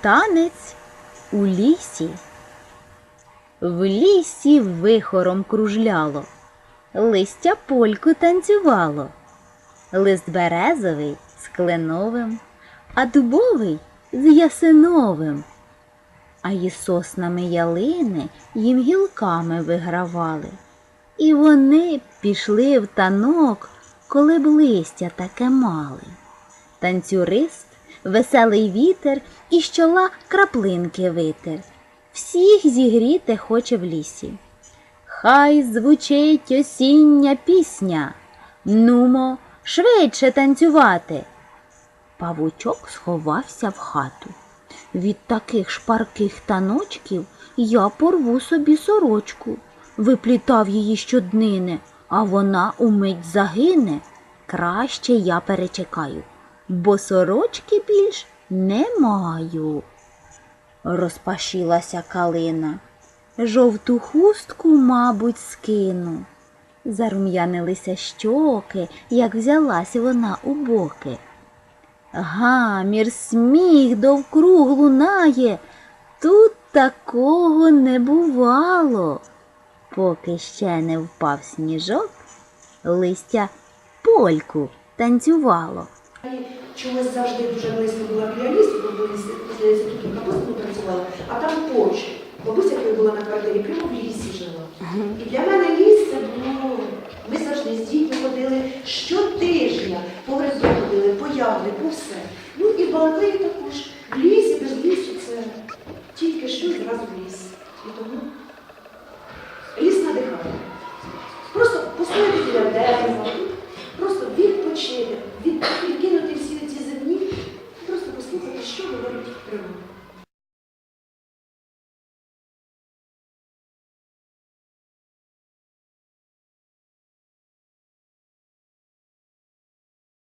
Танець у лісі. В лісі вихором кружляло, листя польку танцювало, лист березовий з кленовим, а дубовий з ясиновим. А й соснами ялини їм гілками вигравали. І вони пішли в танок, коли б листя таке мали. Танцюрист, веселий вітер і з чола краплинки витер. Всіх зігріти хоче в лісі. Хай звучить осіння пісня. Нумо, швидше танцювати. Павучок сховався в хату. Від таких шпарких таночків я порву собі сорочку. Виплітав її щоднини, а вона умить загине. Краще я перечекаю, бо сорочки більш не маю. Розпашілася калина. Жовту хустку, мабуть, скину. Зарум'янилися щоки, як взялась вона у боки. Гамір, сміх довкруг лунає. Тут такого не бувало. Поки ще не впав сніжок, листя польку танцювало. Чогось завжди дуже близько була біля лісу, бо були після інституту капусту працювала, а там поруч. Бабуся, яка була на квартирі, прямо в лісі жила. І для мене ліс це було. Ми завжди з дітьми ходили щотижня, по грибу ходили, по ягоди, по все. Ну і балакли також. В лісі, що говорить природа.